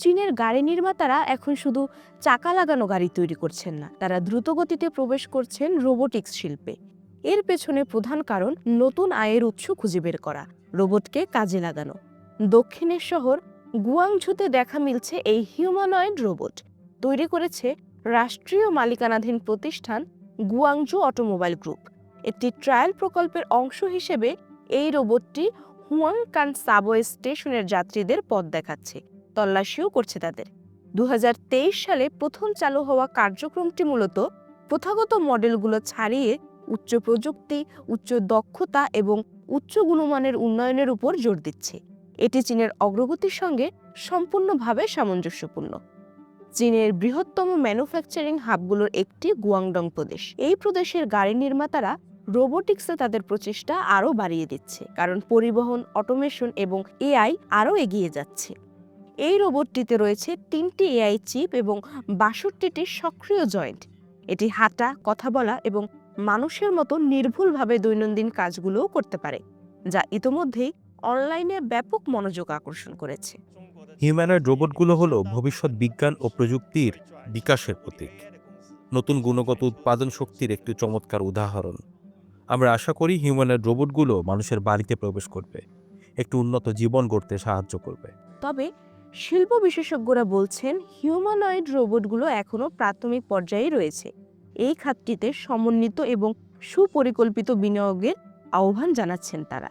চীনের গাড়ি নির্মাতারা এখন শুধু চাকা লাগানো গাড়ি তৈরি করছেন না, তারা দ্রুতগতিতে প্রবেশ করছেন রোবোটিক্স শিল্পে। এর পেছনে প্রধান কারণ নতুন আয়ের উৎস খুঁজে বের করা, রোবটকে কাজে লাগানো। দক্ষিণের শহর গুয়াংঝুতে দেখা মিলছে এই হিউম্যানয়েড রোবট। তৈরি করেছে রাষ্ট্রীয় মালিকানাধীন প্রতিষ্ঠান গুয়াংজু অটোমোবাইল গ্রুপ। একটি ট্রায়াল প্রকল্পের অংশ হিসেবে এই রোবটটি হুয়াংকান সাবওয়ে স্টেশনের যাত্রীদের পথ দেখাচ্ছে, তল্লাশিও করছে তাদের। দুহাজার তেইশ সালে প্রথম চালু হওয়া কার্যক্রমটি মূলত প্রথাগত মডেলগুলো ছাড়িয়ে উচ্চ প্রযুক্তি, উচ্চ দক্ষতা এবং উচ্চ গুণমানের উন্নয়নের উপর জোর দিচ্ছে। এটি চীনের অগ্রগতির সঙ্গে সম্পূর্ণভাবে সামঞ্জস্যপূর্ণ। চীনের বৃহত্তম ম্যানুফ্যাকচারিং হাবগুলোর একটি গুয়াংডং প্রদেশ। এই প্রদেশের গাড়ি নির্মাতারা রোবোটিক্সে তাদের প্রচেষ্টা আরও বাড়িয়ে দিচ্ছে, কারণ পরিবহন, অটোমেশন এবং এআই আরও এগিয়ে যাচ্ছে। এই রোবটটিতে রয়েছে তিনটি এআই চিপ এবং বাষট্টিটি সক্রিয় জয়েন্ট। এটি হাঁটা, কথা বলা এবং মানুষের মতো নির্ভুলভাবে দৈনন্দিন কাজগুলোও করতে পারে, যা ইতোমধ্যেই অনলাইনে ব্যাপক মনোযোগ আকর্ষণ করেছে। হিউম্যানয়েড রোবটগুলো হলো ভবিষ্যৎ বিজ্ঞান ও প্রযুক্তির বিকাশের প্রতীক। নতুন গুণগত উৎপাদন শক্তির একটি চমৎকার উদাহরণ। আমরা আশা করি হিউম্যানয়েড রোবটগুলো মানুষের বাড়িতে প্রবেশ করবে, একটু উন্নত জীবন গড়তে সাহায্য করবে। তবে শিল্প বিশেষজ্ঞরা বলছেন হিউম্যানয়েড রোবটগুলো এখনও প্রাথমিক পর্যায়ে রয়েছে। এই খাতটিতে সমন্বিত এবং সুপরিকল্পিত বিনিয়োগের আহ্বান জানাচ্ছেন তারা।